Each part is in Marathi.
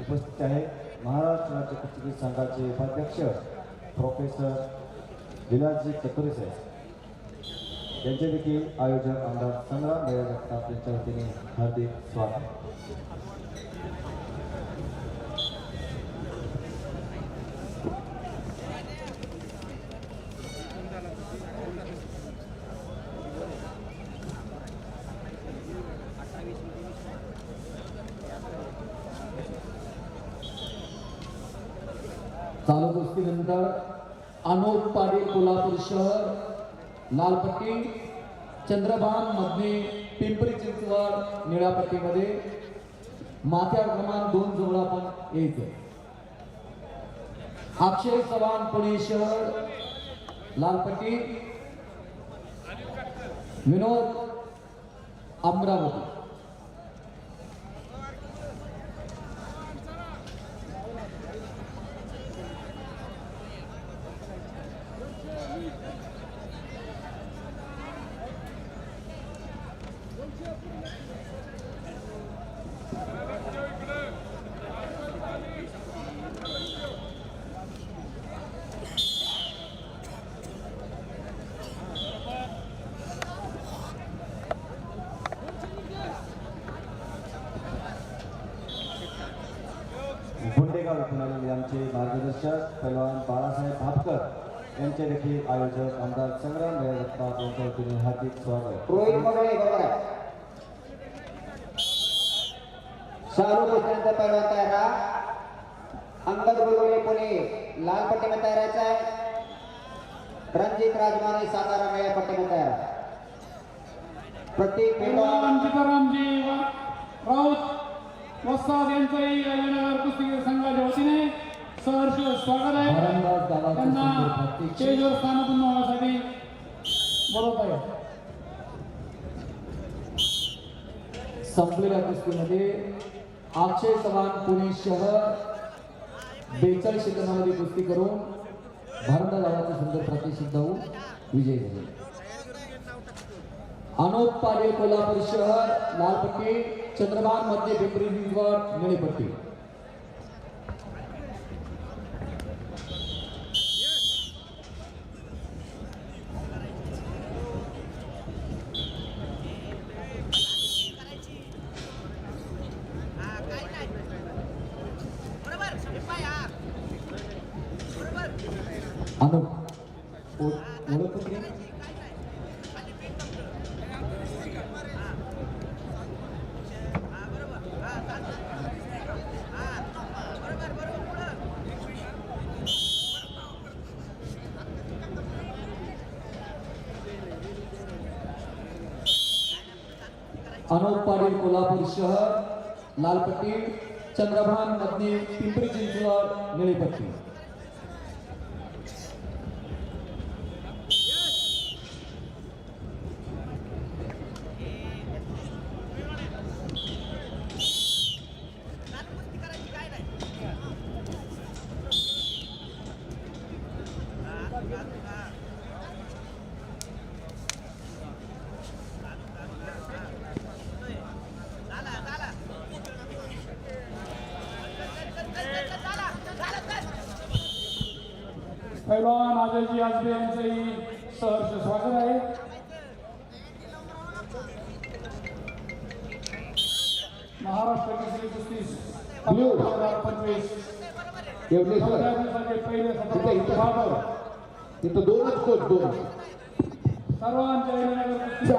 उपस्थित आहे. महाराष्ट्र राज्य कुस्ती संघाचे उपाध्यक्ष प्रोफेसर विलासजी कतुरे साहेब. यांचे देखील आयोजक आमदार संग्राम भैया जगताप यांच्या वतीने हार्दिक स्वागत. चालू कुस्तीनंतर अनोप कोल्हापूर शहर लालपट्टी चंद्रभान मधने पिंपरी चिंचवड निळापट्टीमध्ये माथ्यावर क्रमांक दोन जवळ आपण यायचं अक्षय चव्हाण पुणे शहर लालपट्टी. विनोद अमरावती. आमचे मार्गदर्शक पैलवान बाळासाहेब भापकर यांचे देखील आयोजक आमदार संग्राम जगताप यांच्या वतीने हार्दिक स्वागत. रोहित मोगळे बरोबर आहे शाहरुख कुस्त्यांचा पैलवान तयार अंगद गुरुळे पुणे लाल पट्टी में तैयार रहता है रंजीत राजमानी सातारा में यह पट्टी में तैयार प्रत्येक राऊत वस्ताद यांचंही नगर कुस्ती संघाच्या वतीने. सहर्ष स्वागत आहे. त्यांना स्टेजवर स्थानापन्न होण्यासाठी बोलवत आहे. संपलेल्या कुस्तीमध्ये अक्षय चव्हाण पुणे शहर बेचाळीस सेकंदामध्ये कुस्ती करून भारंदा गावाचे सुंदर प्रतिसिद्ध होऊन विजयी झाले. अनोप कोल्हापूर शहर लालपट्टी चंद्रभानमध्ये पिंपरी चिंचवड निळीपट्टी अनोप पाटील कोल्हापूर शहर लालपट्टी चंद्रभान मधने पिंपरी चिंचवड निळीपट्टी. पैलवान अजयजी आजबे यांचंही सहर्ष स्वागत आहे. महाराष्ट्र केसरी कुस्ती. दोन हजार पंचवीस. पहिले. तिथं दोनच कोच दोन. सर्वांच्या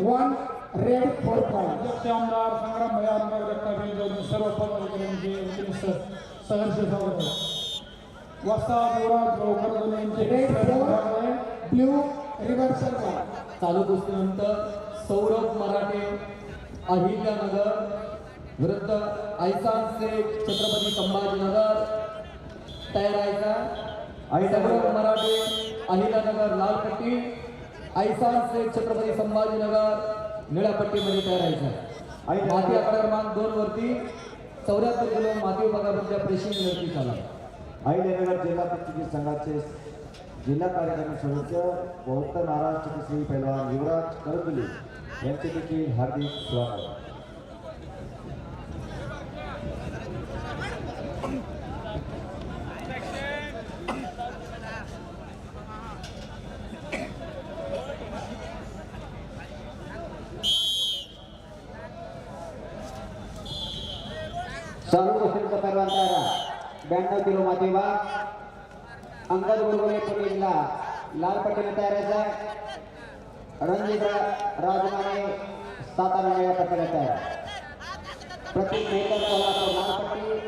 वन रेड फोर अध्यक्ष आमदार संग्राम भैया आमदार सर्व पदाधिकाऱ्यांचे वतीने स- सहर्ष स्वागत आहे. वस्ताद युवराज यांचे आहे रिव्हर्सल चालू कुस्तीनंतर सौरभ मराठे अहिल्यानगर विरुद्ध ऐसान शेख छत्रपती संभाजीनगर तयार व्हायचा सौरभ मराठे अहिल्यानगर लालपट्टी ऐसान शेख छत्रपती संभाजीनगर निळ्या पट्टीमध्ये तयार व्हायचा आणि- माती आकडा क्रमांक दोन वरती चौऱ्याहत्तर किलो माती विभागामधल्या प्रेशिंग वरती चालला अहिलेनगर जिल्हा कुस्तीगीर संघाचे जिल्हा कार्यक्रम सदस्य बौद्ध महाराष्ट्र कुस्ती पैलवान युवराज करंदुले यांचे देखील हार्दिक स्वागत चालू असेल तर परवानता ब्याण्णव किलो माती अंगद गुरगुले पटेलला लाल पटेल तयार आहे. रणजित राजमाने सातारा या पट्टीने तयार. आहे. प्रतीक मेहकर सोलापूर लाल पट्टी.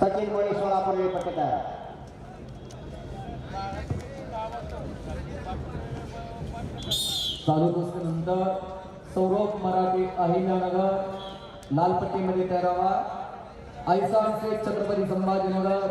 सचिन मोळे सोलापूर हे पटेल तयार. आहे. चालू कुस्तीनंतर सौरभ मराठे अहिल्यानगर लालपट्टीमध्ये पट्टीमध्ये तयार व्हा ऐसान शेख छत्रपती संभाजीनगर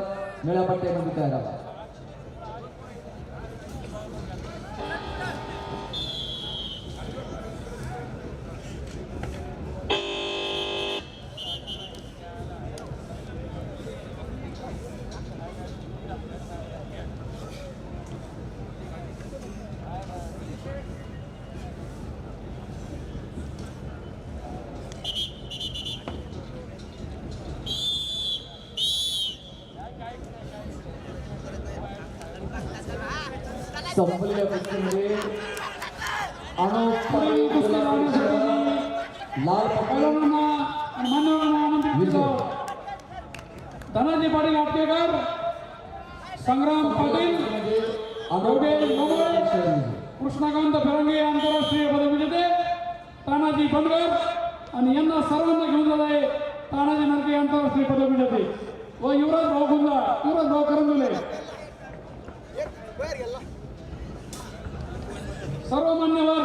संपलेल्या कुस्तीमध्ये अनुप पाटील कोल्हापूर लाल पट्टी पैलवानांना आणि मान्यवरांना विजय. करतो. धनाजी पाटील आटकेकर संग्राम पाटील मोगळे कृष्णकांत फिरंगे आंतरराष्ट्रीय पदक विजेते तानाजी बनगर आणि यांना सर्वांना घेऊन जात आहे तानाजी नरके आंतरराष्ट्रीय पदक विजेते व युवराज भाऊ गुंजा युवराज भाऊ करंजुले सर्व मान्यवर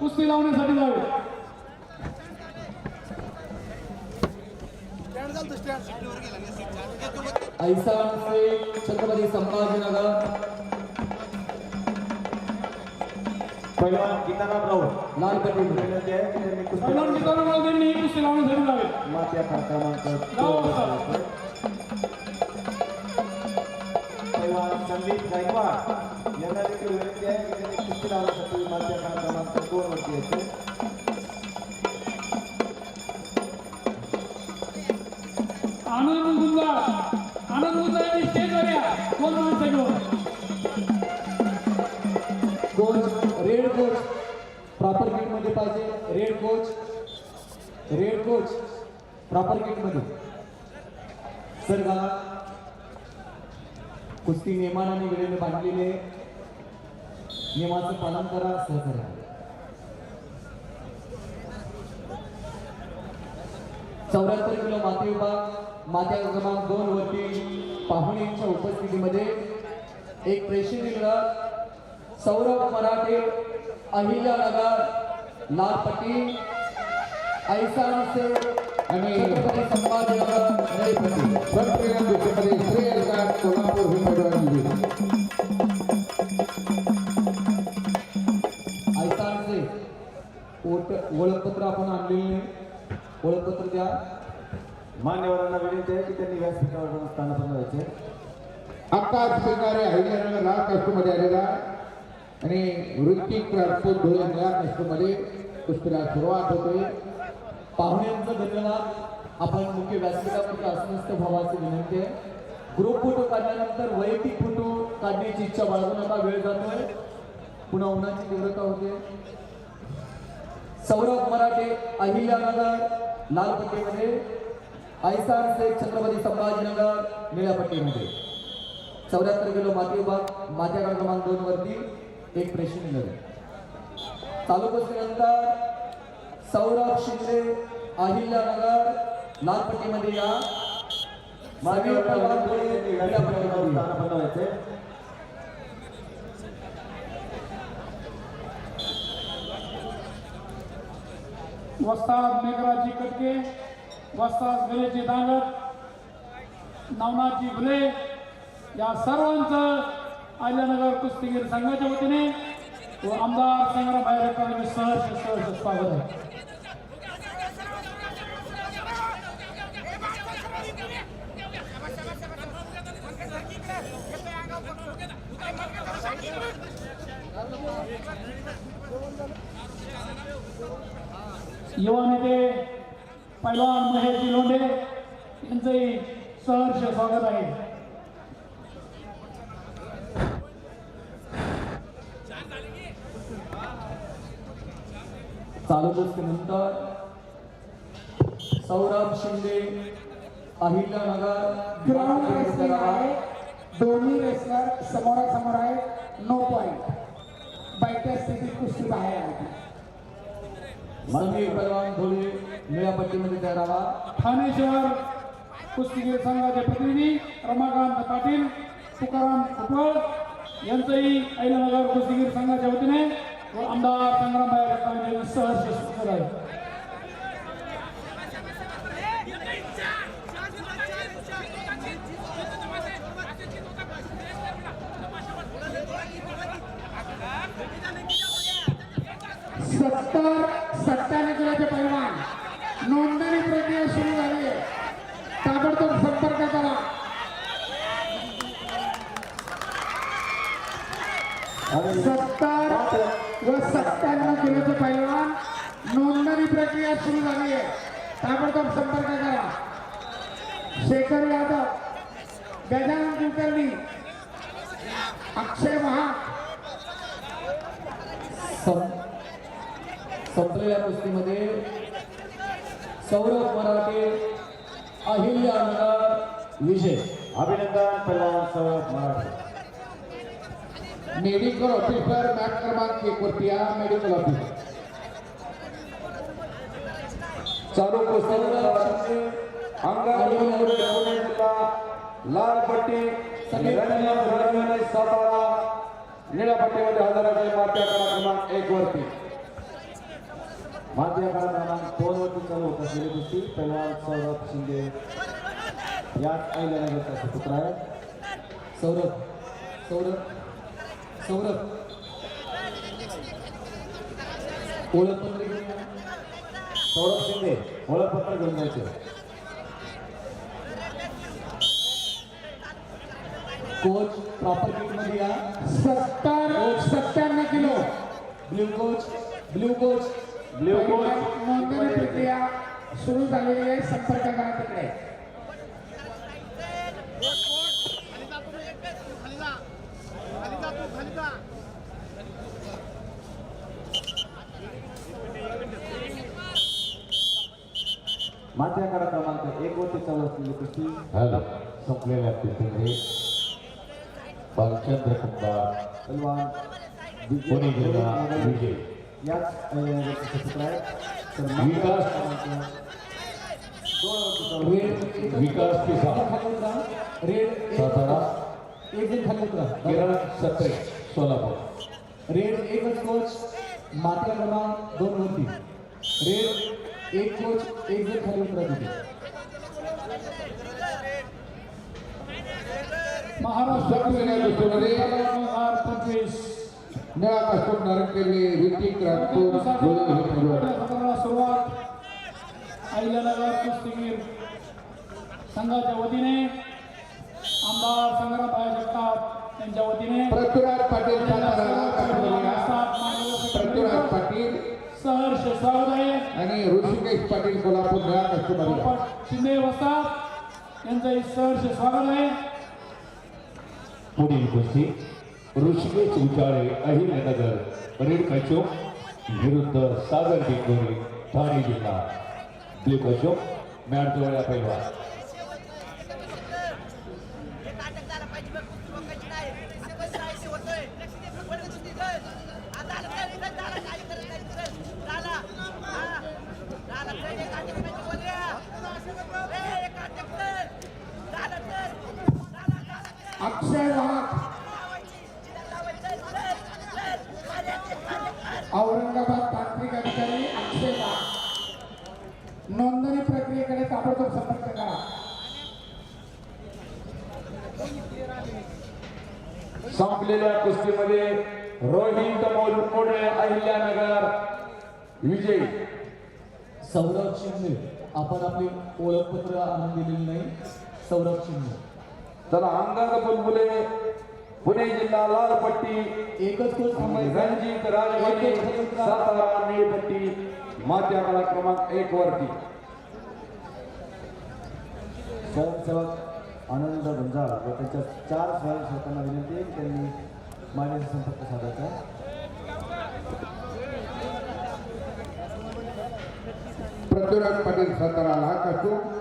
कुस्ती लावण्यासाठी जावे. छत्रपती संभाजीनगर. गीताराम राऊत. लाल कुस्ती जावे. मात्या क्रमांक संदीप गायकवाड. यांना देखील विनंती आहे की त्यांनी कुस्ती लावण्यासाठी मात्या क्रमांक दोन आनंद आनंद स्टेजवर या दोन माणसं घेऊन कोच रेड कोच प्रॉपर किटमध्ये पाहिजे red coach red coach proper किटमध्ये सर कुस्ती नियमाने वेळेने बांधलेले नियमाचं पालन करा सहकार्य करा. चौऱ्याहत्तर किलो माती विभाग मात्या क्रमांक दोन वरती पाहुण्यांच्या उपस्थितीमध्ये एक प्रेक्षणीय लढत सौरभ मराठे अहिल्यानगर लाल पट्टी ऐसान से आणि दिवसामध्ये श्रेय कोल्हापूर हे ओळखपत्र आपण आणलेले नाही. ओळखपत्र द्या. मान्यवरांना विनंती आहे की त्यांनी व्यासपीठावर जाऊन व्हायचे आता स्वीकारे हरियाणा लाल कास्टमध्ये आलेला आणि ऋतिक राजपूत धुळे निळ्या कास्टमध्ये कुस्तीला सुरुवात होते. पाहुण्यांचं धन्यवाद. आपण मुख्य व्यासपीठावरती अस्वस्थ भावाची विनंती आहे. ग्रुप फोटो काढल्यानंतर वैयक्तिक फोटो काढण्याची इच्छा बाळगू नका वेळ जातोय. पुन्हा उन्हाची तीव्रता होते. सौरभ मराठे अहिल्यानगर लाल पट्टीमध्ये ऐसार शेख छत्रपती संभाजीनगर निळ्या पट्टीमध्ये चौऱ्याहत्तर किलो माती विभाग मात्या क्रमांक दोन वरती एक प्रेक्षणीय लढत चालू कुस्तीनंतर सौरभ शिंदे अहिल्यानगर लाल पट्टीमध्ये या. मान्यवरांना समीर विनंती आहे की पवार त्यांनी निळ्या व्यासपीठावर जाऊन पट्टीमध्ये. स्थानापन्न व्हायचे वस्ताद मेघराजी कटके वस्ताद गणेशजी दांगट नवनाथजी भुले या सर्वांचं आल्यानगर कुस्तीगीर संघाच्या वतीने व आमदार संग्राम बाहेर सहर्ष सहर्ष स्वागत आहे. युवा नेते पैलवान महेशजी लोंढे यांचंही सहर्ष स्वागत आहे. चालू कुस्तीनंतर सौरभ शिंदे अहिल्यानगर ग्राउंड रेसलिंग आहे. दोन्ही रेसलर समोरासमोर आहे नो पॉइंट बैठ्या स्थितीत कुस्ती बाहेर आहे. समीर पहलवान धुळे मेळापट्टीमध्ये पट्टीमध्ये ठाणे शहर कुस्तीगीर संघाचे प्रतिनिधी रमाकांत पाटील तुकाराम कुटवळ यांचंही अहिल्यानगर कुस्तीगीर संघाच्या वतीने व आमदार संग्रामबाई सहर्ष स्वागत आहे सत्तर सत्त्याण्णव किलोचे पैलवान नोंदणी प्रक्रिया सुरू झाली आहे ताबडतोब संपर्क करा आणि सत्तर व सत्त्याण्णव किलोचे पैलवान. नोंदणी प्रक्रिया सुरू झाली आहे ताबडतोब संपर्क करा. शेखर यादव गजानन कुलकर्णी अक्षय महाग सं- संपलेल्या कुस्तीमध्ये सौरभ मराठे अहिल्यानगर विजय. अभिनंदन पहिलवान Saurabh Marathe. Medical officer match क्रमांक एक वरती या मेडिकल ऑफिसर चालू लाल पट्टी सातारा निळ्या पट्टीमध्ये हजाराचे मात्या क्रमांक एक वरती. मात्या क्रमांक दोन वरती चालू होत असलेली कुस्ती पहिलवान सौरभ शिंदे याच अहिल्यानगरचा सुपुत्र आहे सौरभ सौरभ. सौरभ. ओळखपत्र. सौरभ शिंदे ओळखपत्र घेऊन जायचे. कोच प्रॉपर किटमध्ये या. सत्तर सत्त्याण्णव kilo. Blue coach blue coach blue coach नोंदणी प्रक्रिया सुरू झालेली आहे. संपर्क करा तिकडे मात्या कडा क्रमांक एक वरती चालू असलेली कुस्ती हॅलो संपलेल्या कुस्तीमध्ये बालचंद्र कुंभार पहिलवान पुणे जिल्हा विजय याच अहिल्यानगरचा सुपुत्र आहे तर विकास दोन वरती चालू आहे. रेड विकास किसान खाली उतरा रेड एक- सातारा एक जण खाली उतरा किरण सत्रे सोलापूर रेड एकच कोच मात्रा क्रमांक दोन वरती रेड एक कोच एक जण खाली उतरा तिथे महाराष्ट्र हजार पंचवीस ऋतिक हे सुरुवात अहिल्यानगर कुस्तीगीर संघाच्या वतीने आमदार संग्रामभाई जगताप यांच्या वतीने पृथ्वीराज पाटील पृथ्वीराज पाटील सहर्ष स्वागत आहे आणि ऋषिकेश पाटील कोल्हापूर कास्टूममध्ये पोपट शिंदे वस्ताद यांचंही सहर्ष स्वागत आहे पुढील कुस्ती ऋषिकेश उचाळे अहिल्यानगर रेड कचो विरुद्ध सागर डिंगोरी ठाणे जिल्हा. ब्ल्यू कचो मॅट जवळ पैलवान अक्षय वाघ औरंगाबाद तांत्रिक अधिकारी अक्षय वाघ नोंदणी प्रक्रियेकडे ताबडतोब संपर्क करा. संपलेल्या कुस्तीमध्ये रोहित मोडे अहिल्यानगर विजयी. सौरभ शिंदे. आपण आपली ओळखपत्र आणून दिलेली नाही. सौरभ शिंदे. चला अंगद बुलबुले पुणे जिल्हा लाल पट्टी एकच कोच रणजित राजवाडी. सातारा निळपट्टी मात्या कला क्रमांक एक वरती. स्वयंसेवक आनंद गुंजाळ व त्याच्या चार स्वयंसेवकांना विनंती त्यांनी माझ्याशी संपर्क साधायचा पृथ्वीराज पाटील सातारा लाल कास्टूम